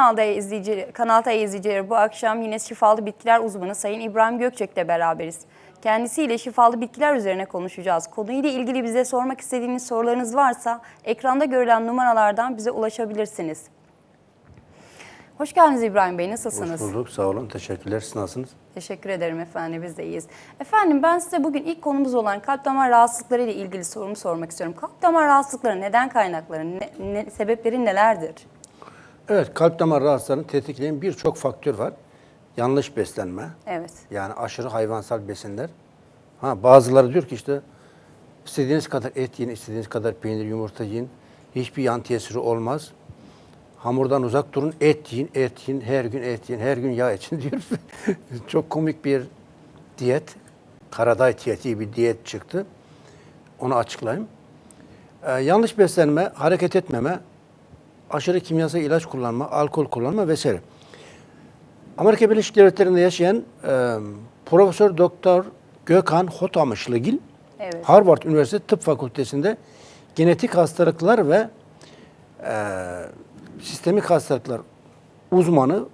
kanalda izleyici, Kanal T izleyicileri. Bu akşam yine şifalı bitkiler uzmanı Sayın İbrahim Gökçek'le beraberiz. Kendisiyle şifalı bitkiler üzerine konuşacağız. Konuyla ilgili bize sormak istediğiniz sorularınız varsa ekranda görülen numaralardan bize ulaşabilirsiniz. Hoş geldiniz İbrahim Bey, nasılsınız? Hoş bulduk. Sağ olun. Teşekkürler. Siz nasılsınız? Teşekkür ederim efendim, biz de iyiyiz. Efendim ben size bugün ilk konumuz olan kalp damar rahatsızlıkları ile ilgili sorumu sormak istiyorum. Kalp damar rahatsızlıkları neden kaynakları, ne, ne- sebepleri nelerdir? Evet, kalp damar rahatsızlarını tetikleyen birçok faktör var. Yanlış beslenme, Evet, yani aşırı hayvansal besinler. Ha bazıları diyor ki işte istediğiniz kadar et yiyin, istediğiniz kadar peynir, yumurta yiyin. Hiçbir yan tesiri olmaz. Hamurdan uzak durun, et yiyin, et yiyin, her gün et yiyin, her gün yağ için diyor. Çok komik bir diyet. Karaday diyeti bir diyet çıktı. Onu açıklayayım. Ee, yanlış beslenme, hareket etmeme, aşırı kimyasal ilaç kullanma, alkol kullanma vesaire. Amerika Birleşik Devletleri'nde yaşayan e, Profesör Doktor Gökhan Hotamışlıgil Evet. Harvard Üniversitesi Tıp Fakültesi'nde genetik hastalıklar ve e, sistemik hastalıklar uzmanı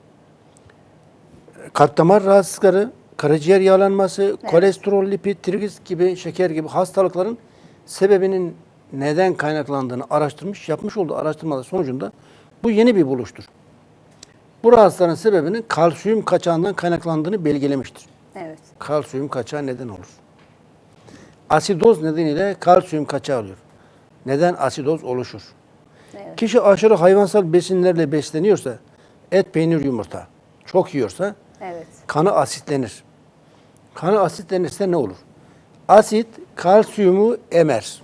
kalp damar rahatsızlıkları, karaciğer yağlanması, kolesterol, lipid, trigliserit gibi, şeker gibi hastalıkların sebebinin neden kaynaklandığını araştırmış, yapmış olduğu araştırmalar sonucunda bu yeni bir buluştur. Bu rahatsızların sebebinin kalsiyum kaçağından kaynaklandığını belgelemiştir. evet. Kalsiyum kaçağı neden olur? Asidoz nedeniyle kalsiyum kaçağı oluyor. Neden asidoz oluşur? Evet. Kişi aşırı hayvansal besinlerle besleniyorsa, et, peynir, yumurta çok yiyorsa Evet. kanı asitlenir. Kanı asitlenirse ne olur? Asit kalsiyumu emer.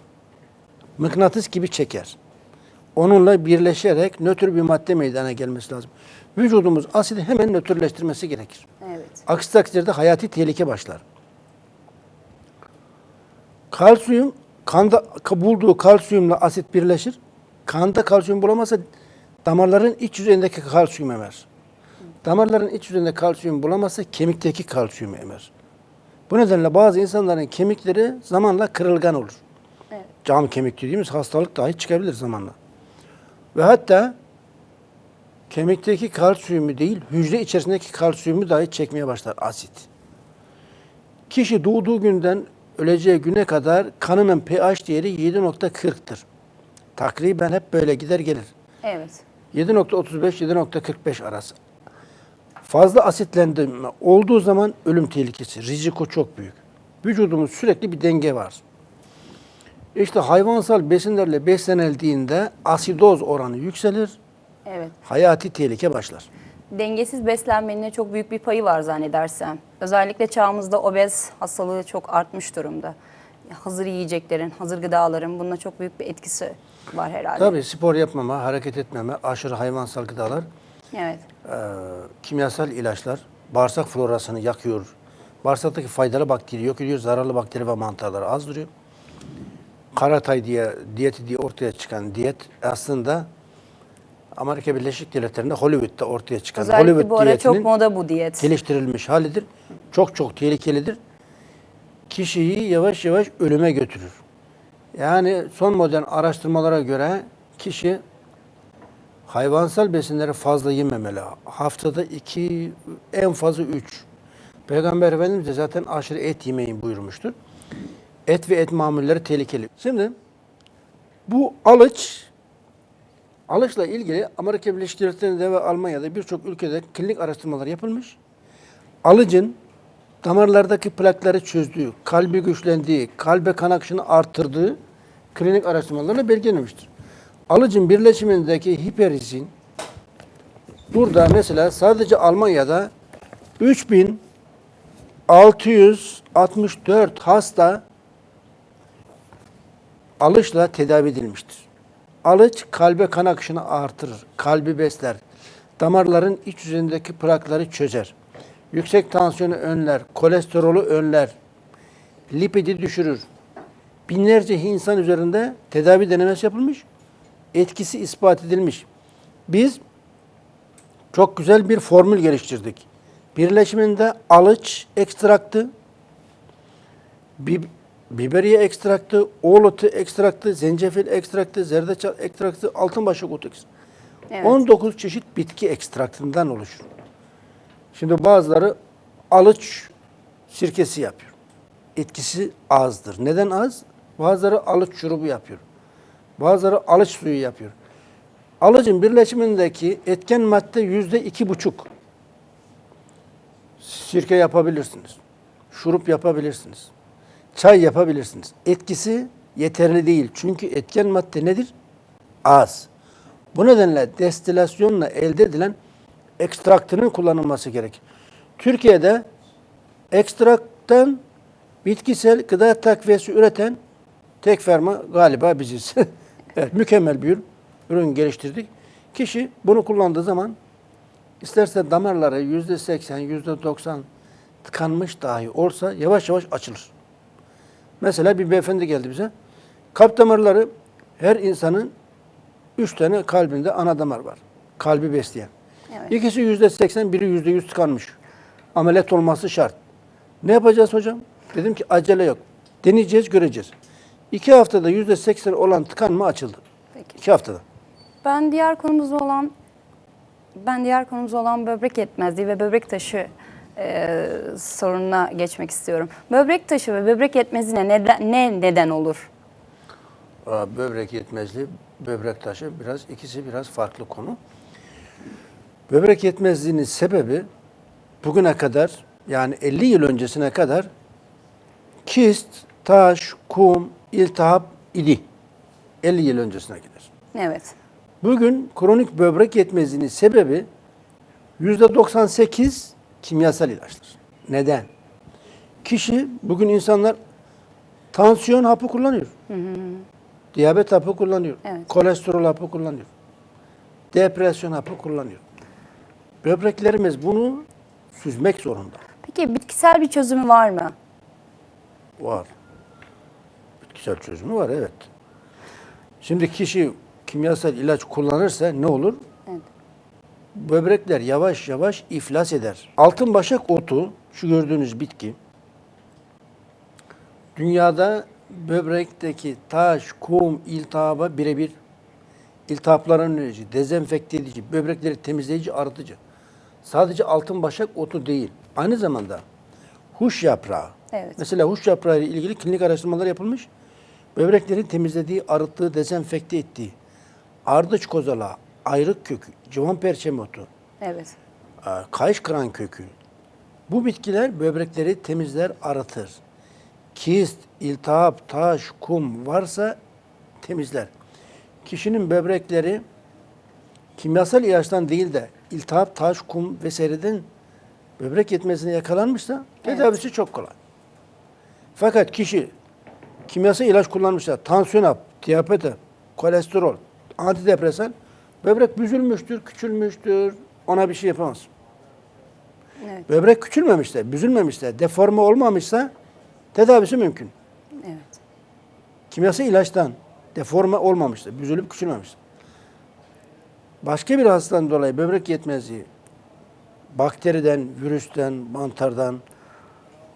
Mıknatıs gibi çeker. Onunla birleşerek nötr bir madde meydana gelmesi lazım. Vücudumuz asidi hemen nötrleştirmesi gerekir. Evet. Aksi takdirde hayati tehlike başlar. Kalsiyum, kanda ka- bulduğu kalsiyumla asit birleşir. Kanda kalsiyum bulamazsa damarların iç yüzeyindeki kalsiyum emer. Damarların iç yüzeyinde kalsiyum bulamazsa kemikteki kalsiyum emer. Bu nedenle bazı insanların kemikleri zamanla kırılgan olur. Cam kemik dediğimiz hastalık dahi çıkabilir zamanla. Ve hatta kemikteki kalsiyumu değil, hücre içerisindeki kalsiyumu dahi çekmeye başlar asit. Kişi doğduğu günden öleceği güne kadar kanının pH değeri 7.40'tır. Takriben hep böyle gider gelir. Evet. 7.35-7.45 arası. Fazla asitlendirme olduğu zaman ölüm tehlikesi, riziko çok büyük. Vücudumuz sürekli bir denge var. İşte hayvansal besinlerle beslenildiğinde asidoz oranı yükselir, Evet. hayati tehlike başlar. Dengesiz beslenmenin çok büyük bir payı var zannedersem. Özellikle çağımızda obez hastalığı çok artmış durumda. Hazır yiyeceklerin, hazır gıdaların bununla çok büyük bir etkisi var herhalde. Tabii spor yapmama, hareket etmeme, aşırı hayvansal gıdalar, Evet. e, kimyasal ilaçlar bağırsak florasını yakıyor. Bağırsaktaki faydalı bakteri yok ediyor, zararlı bakteri ve mantarları azdırıyor. Karatay diye diyeti diye ortaya çıkan diyet aslında Amerika Birleşik Devletleri'nde Hollywood'da ortaya çıkan Özellikle Hollywood bu ara çok moda bu diyet. geliştirilmiş halidir. Çok çok tehlikelidir. Kişiyi yavaş yavaş ölüme götürür. Yani son modern araştırmalara göre kişi hayvansal besinleri fazla yememeli. Haftada iki, en fazla üç. Peygamber Efendimiz de zaten aşırı et yemeyin buyurmuştur. Et ve et mamulleri tehlikeli. Şimdi bu alıç Alıçla ilgili Amerika Birleşik Devletleri'nde ve Almanya'da birçok ülkede klinik araştırmalar yapılmış. Alıcın damarlardaki plakları çözdüğü, kalbi güçlendiği, kalbe kan akışını arttırdığı klinik araştırmalarla belgelenmiştir. Alıcın birleşimindeki hiperizin burada mesela sadece Almanya'da 3664 hasta alışla tedavi edilmiştir. Alıç kalbe kan akışını artırır, kalbi besler, damarların iç yüzeyindeki plakları çözer, yüksek tansiyonu önler, kolesterolü önler, lipidi düşürür. Binlerce insan üzerinde tedavi denemesi yapılmış, etkisi ispat edilmiş. Biz çok güzel bir formül geliştirdik. Birleşiminde alıç ekstraktı, bib- biberiye ekstraktı, oğlutu ekstraktı, zencefil ekstraktı, zerdeçal ekstraktı, altınbaşak otu ekstraktı. Evet. 19 çeşit bitki ekstraktından oluşur. Şimdi bazıları alıç sirkesi yapıyor. Etkisi azdır. Neden az? Bazıları alıç şurubu yapıyor. Bazıları alıç suyu yapıyor. Alıcın birleşimindeki etken madde yüzde iki buçuk. Sirke yapabilirsiniz. Şurup yapabilirsiniz. Çay yapabilirsiniz. Etkisi yeterli değil. Çünkü etken madde nedir? Az. Bu nedenle destilasyonla elde edilen ekstraktının kullanılması gerek. Türkiye'de ekstraktan bitkisel gıda takviyesi üreten tek firma galiba biziz. evet, mükemmel bir ürün, geliştirdik. Kişi bunu kullandığı zaman isterse damarları yüzde seksen, yüzde doksan tıkanmış dahi olsa yavaş yavaş açılır. Mesela bir beyefendi geldi bize. Kalp damarları her insanın üç tane kalbinde ana damar var. Kalbi besleyen. Evet. İkisi yüzde seksen, biri yüzde yüz tıkanmış. Ameliyat olması şart. Ne yapacağız hocam? Dedim ki acele yok. Deneyeceğiz, göreceğiz. İki haftada yüzde seksen olan tıkanma açıldı. Peki. İki haftada. Ben diğer konumuz olan ben diğer konumuz olan böbrek yetmezliği ve böbrek taşı e, sorununa geçmek istiyorum. Böbrek taşı ve böbrek yetmezliğine neden, ne neden olur? Aa, Böbrek yetmezliği, böbrek taşı biraz ikisi biraz farklı konu. Böbrek yetmezliğinin sebebi bugüne kadar yani 50 yıl öncesine kadar kist, taş, kum, iltihap idi. 50 yıl öncesine gider. Evet. Bugün kronik böbrek yetmezliğinin sebebi %98 kimyasal ilaçtır. Neden? Kişi, bugün insanlar tansiyon hapı kullanıyor. Diyabet hapı kullanıyor. Evet. Kolesterol hapı kullanıyor. Depresyon hapı kullanıyor. Böbreklerimiz bunu süzmek zorunda. Peki bitkisel bir çözümü var mı? Var. Bitkisel çözümü var evet. Şimdi kişi kimyasal ilaç kullanırsa ne olur? Böbrekler yavaş yavaş iflas eder. Altın başak otu, şu gördüğünüz bitki, dünyada böbrekteki taş, kum, iltihaba birebir iltihapların önleyici, dezenfekte edici, böbrekleri temizleyici, arıtıcı. Sadece altın başak otu değil. Aynı zamanda huş yaprağı. Evet. Mesela huş yaprağı ile ilgili klinik araştırmalar yapılmış. Böbreklerin temizlediği, arıttığı, dezenfekte ettiği ardıç kozalağı, ayrık kökü, civan perçem otu, Evet. e, kayış kıran kökü. Bu bitkiler böbrekleri temizler, arıtır. Kist, iltihap, taş, kum varsa temizler. Kişinin böbrekleri kimyasal ilaçtan değil de iltihap, taş, kum vesaireden böbrek yetmezliğine yakalanmışsa tedavisi çok kolay. Fakat kişi kimyasal ilaç kullanmışsa tansiyon hap, diyabet hap, kolesterol, antidepresan böbrek büzülmüştür, küçülmüştür. Ona bir şey yapamaz. Evet. Böbrek küçülmemişse, büzülmemişse, deforme olmamışsa tedavisi mümkün. Evet. Kimyasal ilaçtan deforme olmamışsa, büzülüp küçülmemişse. Başka bir hastadan dolayı böbrek yetmezliği bakteriden, virüsten, mantardan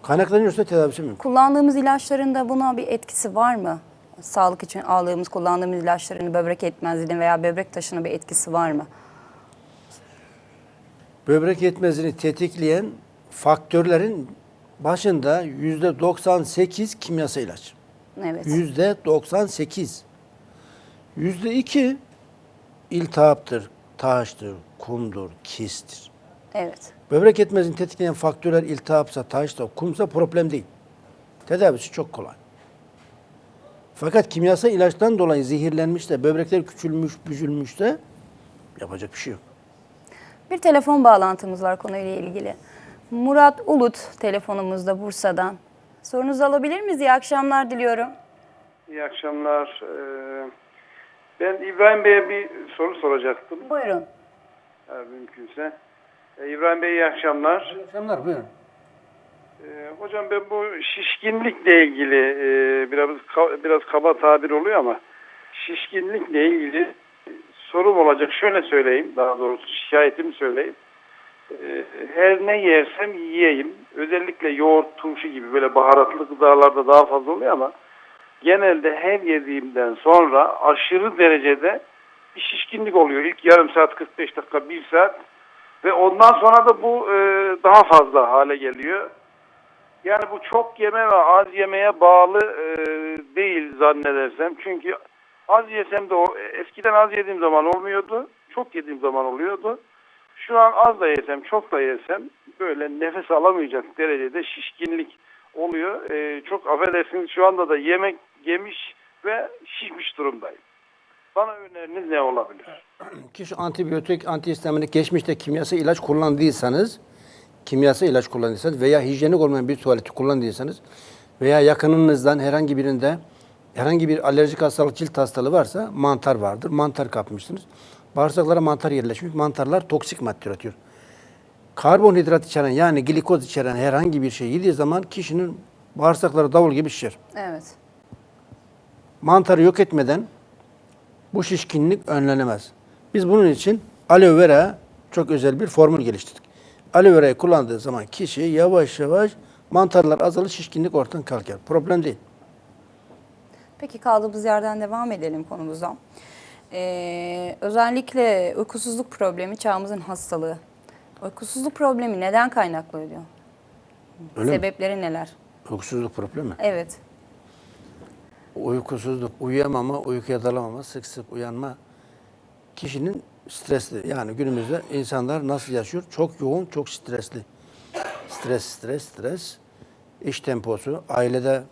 kaynaklanıyorsa tedavisi mümkün. Kullandığımız ilaçların da buna bir etkisi var mı? Sağlık için aldığımız, kullandığımız ilaçların böbrek yetmezliğine veya böbrek taşına bir etkisi var mı? Böbrek yetmezliğini tetikleyen faktörlerin başında yüzde 98 kimyasal ilaç. Evet. Yüzde 98. Yüzde iki iltihaptır, taştır, kumdur, kisttir. Evet. Böbrek yetmezliğini tetikleyen faktörler iltihapsa, taşsa, kumsa problem değil. Tedavisi çok kolay. Fakat kimyasal ilaçtan dolayı zehirlenmiş de, böbrekler küçülmüş, büzülmüş de yapacak bir şey yok. Bir telefon bağlantımız var konuyla ilgili. Murat Ulut telefonumuzda Bursa'dan. Sorunuzu alabilir miyiz? İyi akşamlar diliyorum. İyi akşamlar. Ee, Ben İbrahim Bey'e bir soru soracaktım Buyurun. eğer mümkünse. Ee, İbrahim Bey iyi akşamlar. İyi akşamlar, buyurun. Ee, Hocam ben bu şişkinlikle ilgili e, biraz biraz kaba tabir oluyor ama şişkinlikle ilgili sorum olacak. Şöyle söyleyeyim daha doğrusu şikayetimi söyleyeyim. Ee, Her ne yersem yiyeyim. Özellikle yoğurt, turşu gibi böyle baharatlı gıdalarda daha fazla oluyor ama genelde her yediğimden sonra aşırı derecede bir şişkinlik oluyor. İlk yarım saat, 45 dakika, 1 saat. Ve ondan sonra da bu e, daha fazla hale geliyor. Yani bu çok yeme ve az yemeye bağlı e, değil zannedersem. Çünkü az yesem de o, eskiden az yediğim zaman olmuyordu. Çok yediğim zaman oluyordu. Şu an az da yesem, çok da yesem böyle nefes alamayacak derecede şişkinlik oluyor. E, çok affedersiniz şu anda da yemek yemiş ve şişmiş durumdayım. Bana öneriniz ne olabilir? Kişi antibiyotik, antihistaminik geçmişte kimyasal ilaç kullandıysanız, kimyasal ilaç kullandıysanız veya hijyenik olmayan bir tuvaleti kullandıysanız veya yakınınızdan herhangi birinde herhangi bir alerjik hastalık, cilt hastalığı varsa mantar vardır. Mantar kapmışsınız. Bağırsaklara mantar yerleşmiş. Mantarlar toksik madde üretiyor. Karbonhidrat içeren yani glikoz içeren herhangi bir şey yediği zaman kişinin bağırsakları davul gibi şişer. Evet. Mantarı yok etmeden bu şişkinlik önlenemez. Biz bunun için aloe vera çok özel bir formül geliştirdik. Aloe vera'yı kullandığı zaman kişi yavaş yavaş mantarlar azalır, şişkinlik ortadan kalkar. Problem değil. Peki kaldığımız yerden devam edelim konumuza. Ee, özellikle uykusuzluk problemi çağımızın hastalığı. Uykusuzluk problemi neden kaynaklı oluyor? Öyle mi? Sebepleri neler? Uykusuzluk problemi. Evet. Uykusuzluk, uyuyamama, uykuya dalamama, sık sık uyanma kişinin stresli. Yani günümüzde insanlar nasıl yaşıyor? Çok yoğun, çok stresli. Stres, stres, stres. İş temposu, ailede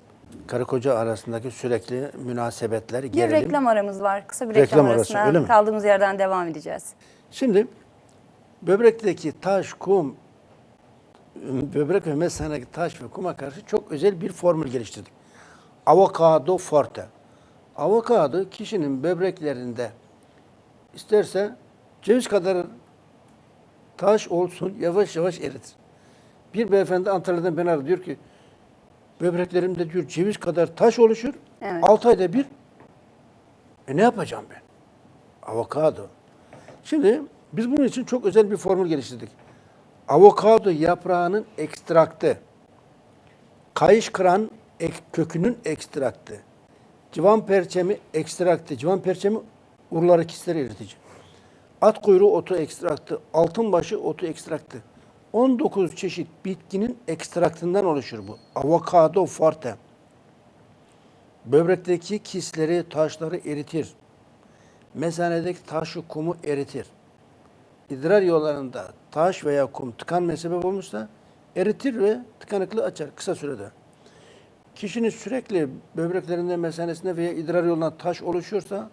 karı koca arasındaki sürekli münasebetler, Bir gerilim. reklam aramız var. Kısa bir reklam, Reklam arası, arasına öyle mi? kaldığımız yerden devam edeceğiz. Şimdi böbrekteki taş, kum, böbrek ve mesanedeki taş ve kuma karşı çok özel bir formül geliştirdik. Avokado forte. Avokado kişinin böbreklerinde isterse ceviz kadar taş olsun yavaş yavaş eritir. Bir beyefendi Antalya'dan beni aradı diyor ki böbreklerimde diyor ceviz kadar taş oluşur. Evet. 6 ayda bir. E ne yapacağım ben? Avokado. Şimdi biz bunun için çok özel bir formül geliştirdik. Avokado yaprağının ekstraktı, kayış kıran ek, kökünün ekstraktı, civan perçemi ekstraktı, civan perçemi urları kisleri eritici. At kuyruğu otu ekstraktı, altınbaşı otu ekstraktı. 19 çeşit bitkinin ekstraktından oluşur bu. Avokado forte. Böbrekteki kisleri, taşları eritir. Mesanedeki taşı, kumu eritir. İdrar yollarında taş veya kum tıkanmaya sebep olmuşsa eritir ve tıkanıklığı açar kısa sürede. Kişinin sürekli böbreklerinde, mesanesinde veya idrar yoluna taş oluşuyorsa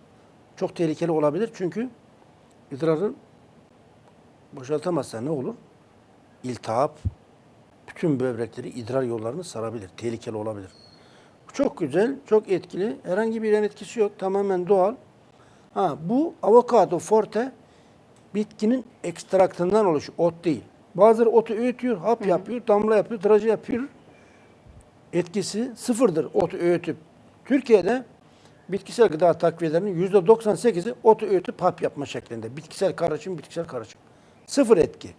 çok tehlikeli olabilir. Çünkü idrarı boşaltamazsa ne olur? İltihap bütün böbrekleri, idrar yollarını sarabilir. Tehlikeli olabilir. Çok güzel, çok etkili. Herhangi bir yan etkisi yok. Tamamen doğal. Ha, bu avokado forte bitkinin ekstraktından oluşuyor. Ot değil. Bazıları otu öğütüyor, hap yapıyor, damla yapıyor, tıraşı yapıyor. Etkisi sıfırdır otu öğütüp. Türkiye'de bitkisel gıda takviyelerinin yüzde 98'i otu öğütüp hap yapma şeklinde. Bitkisel karışım, bitkisel karışım. Sıfır etki.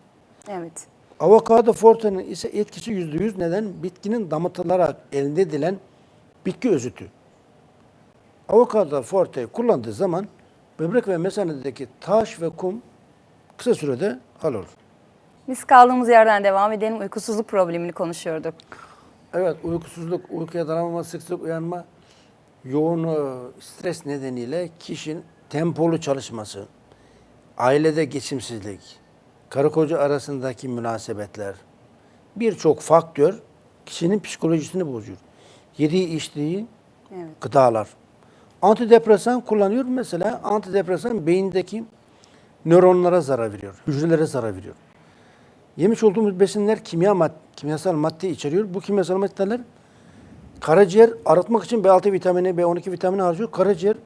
Evet. Avokado forte'nin ise etkisi yüzde yüz neden? Bitkinin damıtılarak elde edilen bitki özütü. Avokado forte'yi kullandığı zaman böbrek ve mesanedeki taş ve kum kısa sürede hallolur. Biz kaldığımız yerden devam edelim. Uykusuzluk problemini konuşuyorduk. Evet, uykusuzluk, uykuya dalamama, sık sık uyanma, yoğun e, stres nedeniyle kişinin tempolu çalışması, ailede geçimsizlik, karı koca arasındaki münasebetler, birçok faktör kişinin psikolojisini bozuyor. Yediği içtiği Evet. gıdalar. Antidepresan kullanıyor mesela. Antidepresan beyindeki nöronlara zarar veriyor, hücrelere zarar veriyor. Yemiş olduğumuz besinler kimya mad kimyasal madde içeriyor. Bu kimyasal maddeler karaciğer arıtmak için B6 vitamini, B12 vitamini harcıyor. Karaciğer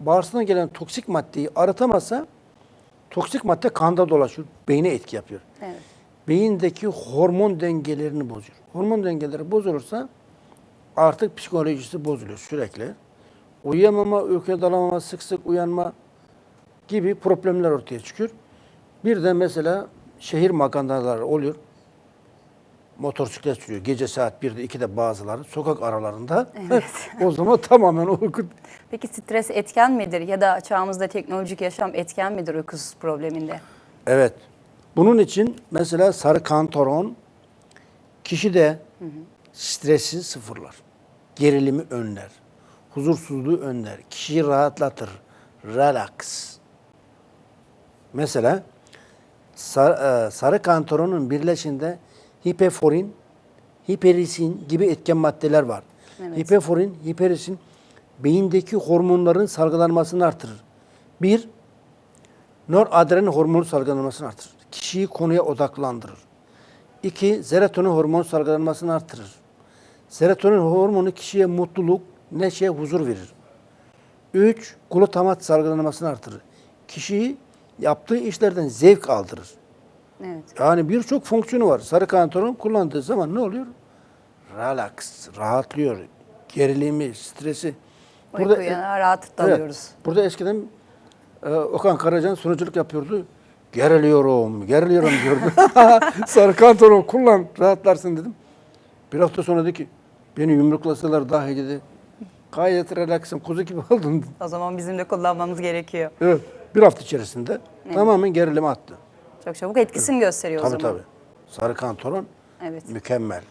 bağırsağına gelen toksik maddeyi arıtamazsa toksik madde kanda dolaşıyor. Beyne etki yapıyor. Evet. Beyindeki hormon dengelerini bozuyor. Hormon dengeleri bozulursa artık psikolojisi bozuluyor sürekli. Uyuyamama, uykuya dalamama, sık sık uyanma gibi problemler ortaya çıkıyor. Bir de mesela şehir makarnaları oluyor. Motosiklet sürüyor. Gece saat 1'de 2'de bazıları sokak aralarında. o zaman tamamen uyku. Peki stres etken midir ya da çağımızda teknolojik yaşam etken midir uykusuz probleminde? Evet. Bunun için mesela sarı kantaron kişide stresi sıfırlar. Gerilimi önler. Huzursuzluğu önler. Kişiyi rahatlatır. Relax. Mesela e, sarı kantaronun birleşinde hipeforin, hiperisin gibi etken maddeler var. Evet. Hipeforin, hiperisin beyindeki hormonların salgılanmasını artırır. Bir, noradrenalin hormonu salgılanmasını artırır. Kişiyi konuya odaklandırır. İki, serotonin hormonu salgılanmasını artırır. Serotonin hormonu kişiye mutluluk, neşe, huzur verir. Üç, glutamat salgılanmasını artırır. Kişiyi yaptığı işlerden zevk aldırır. Evet. Yani birçok fonksiyonu var. Sarı kantaron kullandığı zaman ne oluyor? Relax, rahatlıyor. Gerilimi, stresi. Uykuya rahat dalıyoruz. Evet, burada eskiden e, Okan Karacan sunuculuk yapıyordu. Geriliyorum, geriliyorum diyordu. Sarı kantaron kullan, rahatlarsın dedim. Bir hafta sonra dedi ki, beni yumruklasalar dahi dedi. Gayet relaxım, kuzu gibi oldun. O zaman bizim de kullanmamız gerekiyor. Evet, bir hafta içerisinde tamamen gerilimi attı. Çok çabuk etkisini gösteriyor o Tabii zaman. tabii. Sarı kantaron Evet. mükemmel.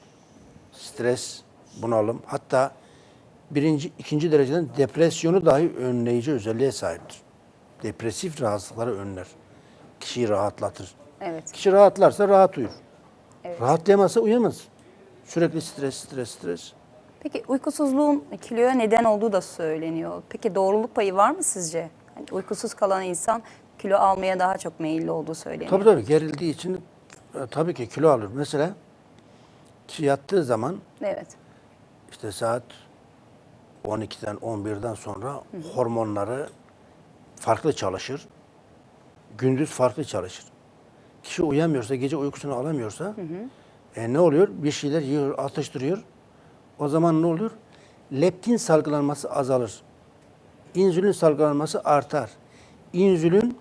Stres, bunalım, hatta birinci, ikinci dereceden depresyonu dahi önleyici özelliğe sahiptir. Depresif rahatsızlıkları önler. Kişiyi rahatlatır. Evet. Kişi rahatlarsa rahat uyur. Rahatlayamazsa uyamaz. Sürekli stres, stres, stres. Peki uykusuzluğun kiloya neden olduğu da söyleniyor. Peki doğruluk payı var mı sizce? Hani uykusuz kalan insan kilo almaya daha çok meyilli olduğu söyleniyor. Tabii tabii gerildiği için e, tabii ki kilo alır. Mesela kişi yattığı zaman Evet. İşte saat 12'den 11'den sonra hormonları farklı çalışır. Gündüz farklı çalışır. Kişi uyamıyorsa, gece uykusunu alamıyorsa e, ne oluyor? Bir şeyler yiyor, atıştırıyor. O zaman ne oluyor? Leptin salgılanması azalır. İnsülin salgılanması artar. İnsülin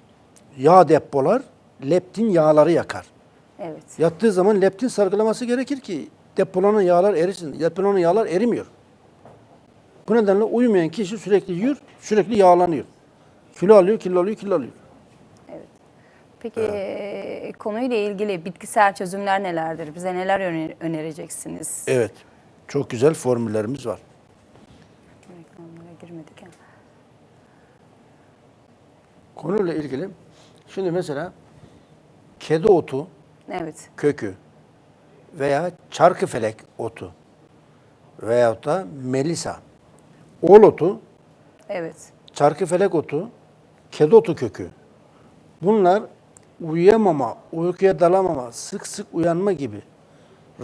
yağ depolar, leptin yağları yakar. Evet. Yattığı zaman leptin salgılaması gerekir ki depolanan yağlar erisin. Depolanan yağlar erimiyor. Bu nedenle uyumayan kişi sürekli yiyor, sürekli yağlanıyor. Kilo alıyor, kilo alıyor, kilo alıyor. Peki e, konuyla ilgili bitkisel çözümler nelerdir? Bize neler öner- önereceksiniz? Evet. Çok güzel formüllerimiz var. Reklamlara girmedik ya. Konuyla ilgili şimdi mesela kedi otu Evet. kökü veya çarkıfelek otu veyahut da melisa, oğul otu Evet. çarkıfelek otu, kedi otu kökü. Bunlar uyuyamama, uykuya dalamama, sık sık uyanma gibi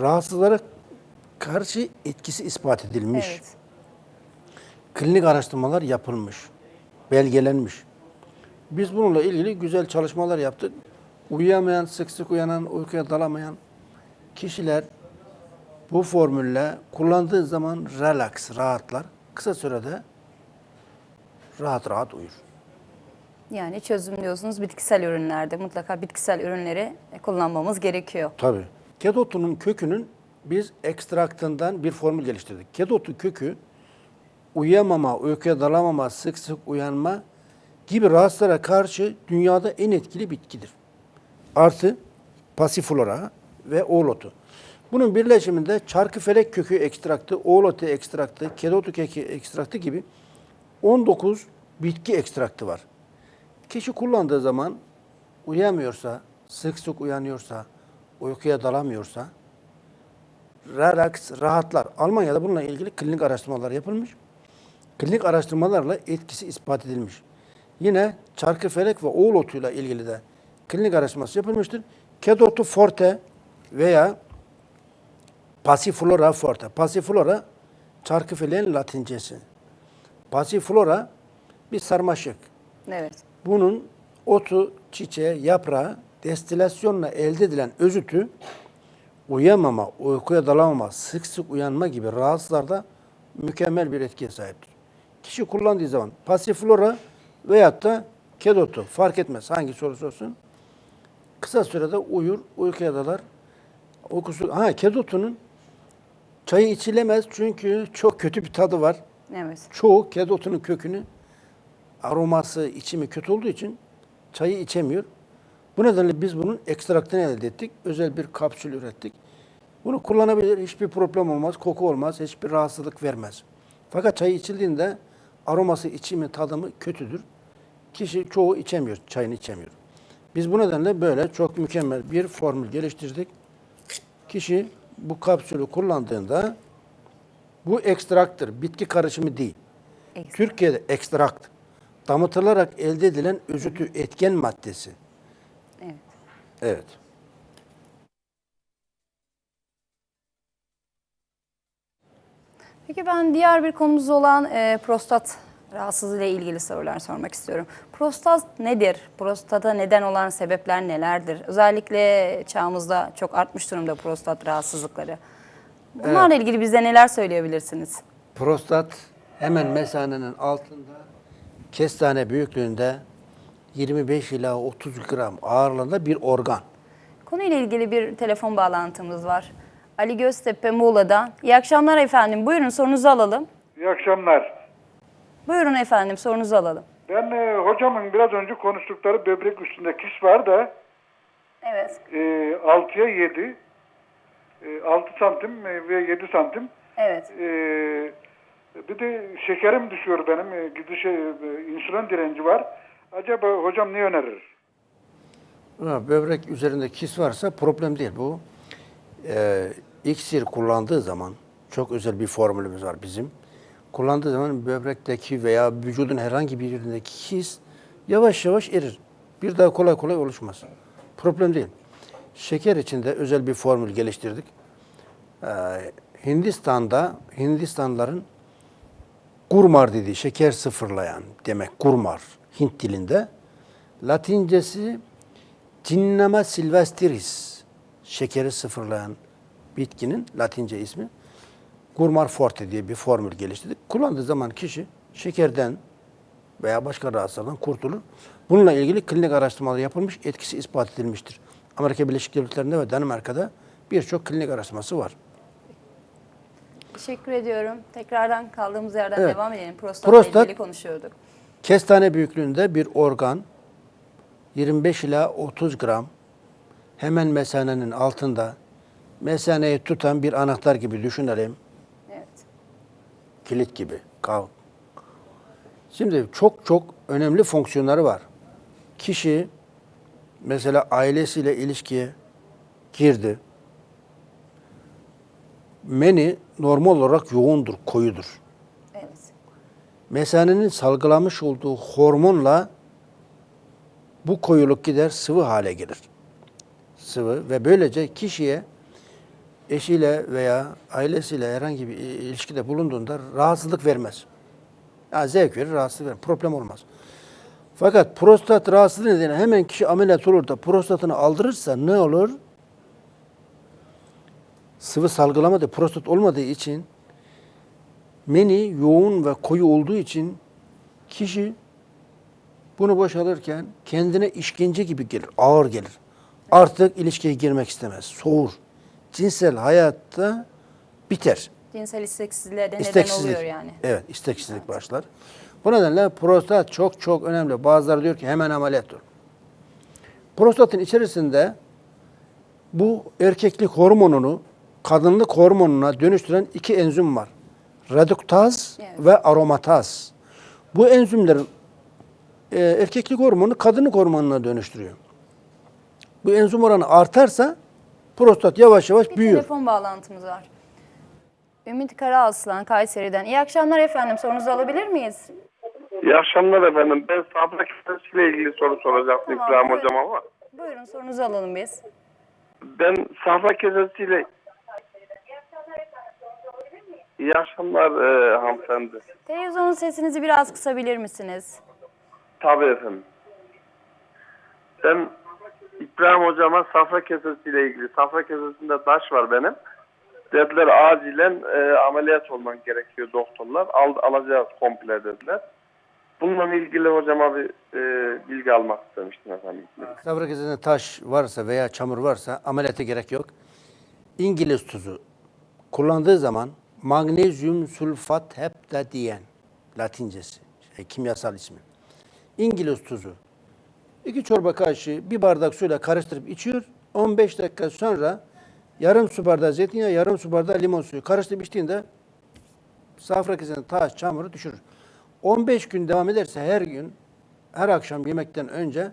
rahatsızlara karşı etkisi ispat edilmiş. Evet. Klinik araştırmalar yapılmış, belgelenmiş. Biz bununla ilgili güzel çalışmalar yaptık. Uyuyamayan, sık sık uyanan, uykuya dalamayan kişiler bu formülle kullandığı zaman relax, rahatlar. Kısa sürede rahat rahat uyur. Yani çözüm diyorsunuz bitkisel ürünlerde mutlaka bitkisel ürünleri kullanmamız gerekiyor. Tabii. Kedi otunun kökünün biz ekstraktından bir formül geliştirdik. Kedi otu kökü uyuyamama, uykuya dalamama, sık sık uyanma gibi rahatsızlara karşı dünyada en etkili bitkidir. Artı pasiflora ve oğlotu. Bunun birleşiminde çarkıfelek kökü ekstraktı, oğlotu ekstraktı, kedi otu kökü ekstraktı gibi 19 bitki ekstraktı var. Kişi kullandığı zaman uyuyamıyorsa, sık sık uyanıyorsa, uykuya dalamıyorsa relax, rahatlar. Almanya'da bununla ilgili klinik araştırmalar yapılmış. Klinik araştırmalarla etkisi ispat edilmiş. Yine çarkıfelek ve oğul otuyla ilgili de klinik araştırması yapılmıştır. Kedotu forte veya Passiflora forte. Passiflora çarkıfeleğin latincesi. Passiflora bir sarmaşık. Evet. Bunun otu, çiçeği, yaprağı destilasyonla elde edilen özütü uyuyamama, uykuya dalamama, sık sık uyanma gibi rahatsızlarda mükemmel bir etkiye sahiptir. Kişi kullandığı zaman pasiflora veyahut da kedotu fark etmez hangi sorusu olsun. Kısa sürede uyur, uykuya dalar. O kusur, ha kedotunun çayı içilemez çünkü çok kötü bir tadı var. Evet. Çoğu kedotunun kökünü aroması, içimi kötü olduğu için çayı içemiyor. Bu nedenle biz bunun ekstraktını elde ettik. Özel bir kapsül ürettik. Bunu kullanabilir, hiçbir problem olmaz, koku olmaz, hiçbir rahatsızlık vermez. Fakat çayı içildiğinde aroması, içimi, tadımı kötüdür. Kişi çoğu içemiyor, çayını içemiyor. Biz bu nedenle böyle çok mükemmel bir formül geliştirdik. Kişi bu kapsülü kullandığında bu ekstraktır, bitki karışımı değil. Ekstra. Türkiye'de ekstrakt damıtılarak elde edilen özütü etken maddesi. Evet. Evet. Peki ben diğer bir konumuz olan e, prostat rahatsızlığı ile ilgili sorular sormak istiyorum. Prostat nedir? Prostata neden olan sebepler nelerdir? Özellikle çağımızda çok artmış durumda prostat rahatsızlıkları. Bunlarla ilgili bize neler söyleyebilirsiniz? Prostat hemen mesanenin altında kestane büyüklüğünde 25 ila 30 gram ağırlığında bir organ. Konuyla ilgili bir telefon bağlantımız var. Ali Göztepe Muğla'dan. İyi akşamlar efendim. Buyurun sorunuzu alalım. İyi akşamlar. Buyurun efendim sorunuzu alalım. Ben e, hocamın biraz önce konuştukları böbrek üstünde kis var da Evet. e, 6'ya 7, e, 6 santim e, ve 7 santim. Evet. E, bir de şekerim düşüyor benim. E, gidiş, e, insülin direnci var. Acaba hocam ne önerir? Ha, Böbrek üzerinde kis varsa problem değil bu. Ee, iksir kullandığı zaman çok özel bir formülümüz var bizim. Kullandığı zaman böbrekteki veya vücudun herhangi bir yerindeki kis yavaş yavaş erir. Bir daha kolay kolay oluşmaz. Problem değil. Şeker için de özel bir formül geliştirdik. Ee, Hindistan'da Hindistanlıların Gurmar dediği şeker sıfırlayan demek gurmar Hint dilinde. Latincesi Cinnama silvestris şekeri sıfırlayan bitkinin Latince ismi. Gurmar forte diye bir formül geliştirdik. Kullandığı zaman kişi şekerden veya başka rahatsızlardan kurtulur. Bununla ilgili klinik araştırmalar yapılmış, etkisi ispat edilmiştir. Amerika Birleşik Devletleri'nde ve Danimarka'da birçok klinik araştırması var. Teşekkür ediyorum. Tekrardan kaldığımız yerden Evet. devam edelim. Prostatla Prostat- ilgili konuşuyorduk. Kestane büyüklüğünde bir organ 25 ila 30 gram hemen mesanenin altında mesaneyi tutan bir anahtar gibi düşünelim. Kilit gibi. Kav. Şimdi çok çok önemli fonksiyonları var. Kişi mesela ailesiyle ilişkiye girdi. Meni normal olarak yoğundur, koyudur. Evet. mesanenin salgılamış olduğu hormonla bu koyuluk gider sıvı hale gelir. Sıvı ve böylece kişiye eşiyle veya ailesiyle herhangi bir ilişkide bulunduğunda rahatsızlık vermez. Yani zevk verir, rahatsızlık verir. Problem olmaz. Fakat prostat rahatsızlığı nedeniyle hemen kişi ameliyat olur da prostatını aldırırsa ne olur? Sıvı salgılamadı, prostat olmadığı için meni yoğun ve koyu olduğu için kişi bunu boşalırken kendine işkence gibi gelir, ağır gelir. Artık ilişkiye girmek istemez, soğur. Cinsel hayatta biter. Cinsel isteksizliğe de neden İsteksizlik. oluyor yani. Evet, isteksizlik başlar. Bu nedenle prostat çok çok önemli. Bazıları diyor ki hemen ameliyat ol. Prostatın içerisinde bu erkeklik hormonunu kadınlık hormonuna dönüştüren iki enzim var. Reduktaz Evet. ve aromataz. Bu enzimlerin e, erkeklik hormonu kadınlık hormonuna dönüştürüyor. Bu enzim oranı artarsa prostat yavaş yavaş Bir büyüyor. telefon bağlantımız var. Ümit Karaaslan Kayseri'den. İyi akşamlar efendim. Sorunuzu alabilir miyiz? İyi akşamlar efendim. Ben safra kesesiyle ilgili soru soracaktım Tamam, İbrahim buyurun. hocam ama. Buyurun sorunuzu alalım biz. Ben safra kesesiyle... İyi akşamlar e, hanımefendi. Televizyonun sesinizi biraz kısabilir misiniz? Tabii efendim. Ben İbrahim hocama safra kesesiyle ilgili, safra kesesinde taş var benim. Dediler acilen e, ameliyat olman gerekiyor doktorlar. Al, alacağız komple dediler. Bununla ilgili hocama bir e, bilgi almak istemiştim efendim. Safra kesesinde taş varsa veya çamur varsa ameliyata gerek yok. İngiliz tuzu kullandığı zaman magnezyum sülfat heptadiyen latincesi, şey, kimyasal ismi. İngiliz tuzu. İki çorba kaşığı bir bardak suyla karıştırıp içiyor. 15 dakika sonra yarım su bardağı zeytinyağı, yarım su bardağı limon suyu karıştırıp içtiğinde safra kesene taş, çamuru düşürür. 15 gün devam ederse her gün, her akşam yemekten önce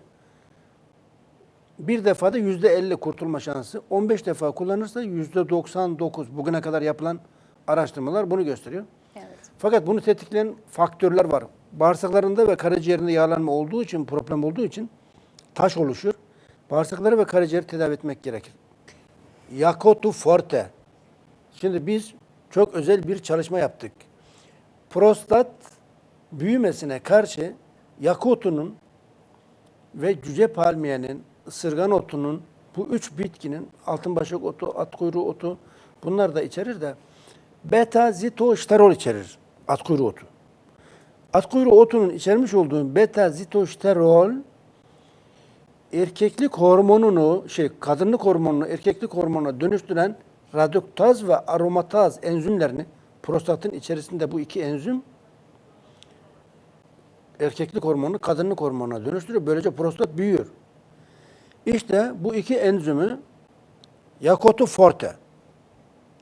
bir defada yüzde 50 kurtulma şansı. 15 defa kullanırsa yüzde 99. Bugüne kadar yapılan araştırmalar bunu gösteriyor. Evet. Fakat bunu tetikleyen faktörler var. Bağırsaklarında ve karaciğerinde yağlanma olduğu için, problem olduğu için taş oluşuyor. Bağırsakları ve karaciğeri tedavi etmek gerekir. Yakotu forte. Şimdi biz çok özel bir çalışma yaptık. Prostat büyümesine karşı yakotunun ve cüce palmiyenin, ısırgan otunun, bu üç bitkinin, altınbaşak otu, at kuyruğu otu bunlar da içerir de beta zitosterol içerir at kuyruğu otu. At kuyruğu otunun içermiş olduğu beta zitosterol erkeklik hormonunu, şey kadınlık hormonunu erkeklik hormonuna dönüştüren radoktaz ve aromataz enzimlerini prostatın içerisinde bu iki enzim erkeklik hormonunu kadınlık hormonuna dönüştürüyor. Böylece prostat büyüyor. İşte bu iki enzimi Yakotu forte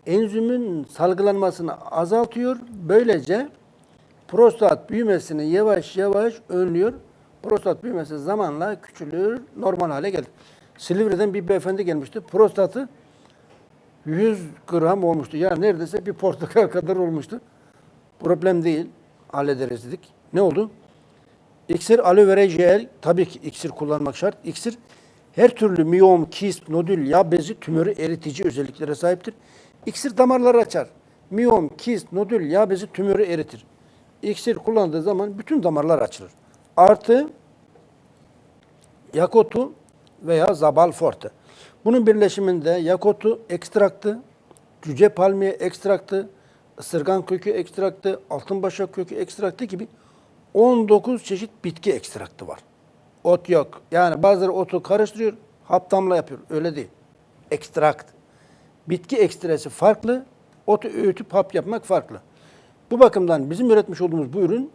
enzimin salgılanmasını azaltıyor. Böylece prostat büyümesini yavaş yavaş önlüyor. Prostat büyümesi zamanla küçülür, normal hale gelir. Silivri'den bir beyefendi gelmişti. Prostatı 100 gram olmuştu. Yani neredeyse bir portakal kadar olmuştu. Problem değil. Hallederiz dedik. Ne oldu? İksir aloe vera jel, tabii ki iksir kullanmak şart. İksir her türlü miyom, kist, nodül, yağ bezi tümörü eritici özelliklere sahiptir. İksir damarları açar. Miyom, kist, nodül, yağ bezi tümörü eritir. İksir kullandığı zaman bütün damarlar açılır. Artı yakotu veya zabal forte. Bunun birleşiminde yakotu ekstraktı, cüce palmiye ekstraktı, ısırgan kökü ekstraktı, altınbaşak kökü ekstraktı gibi 19 çeşit bitki ekstraktı var. Ot yok. Yani bazıları otu karıştırıyor, hap damla yapıyor. Öyle değil. Ekstrakt. Bitki ekstresi farklı, otu öğütüp hap yapmak farklı. Bu bakımdan bizim üretmiş olduğumuz bu ürün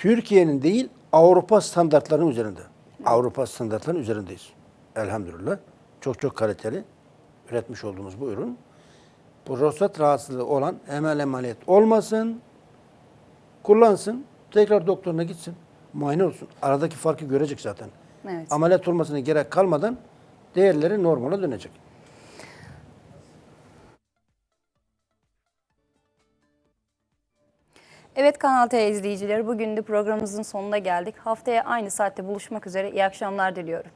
Türkiye'nin değil Avrupa standartlarının üzerinde. Avrupa standartlarının üzerindeyiz. Elhamdülillah. Çok çok kaliteli üretmiş olduğumuz bu ürün. Prostat rahatsızlığı olan hemen ameliyat olmasın, kullansın, tekrar doktoruna gitsin, muayene olsun. Aradaki farkı görecek zaten. Evet. Ameliyat olmasına gerek kalmadan değerleri normale dönecek. Evet Kanal T izleyicileri bugün de programımızın sonuna geldik. Haftaya aynı saatte buluşmak üzere. İyi akşamlar diliyorum.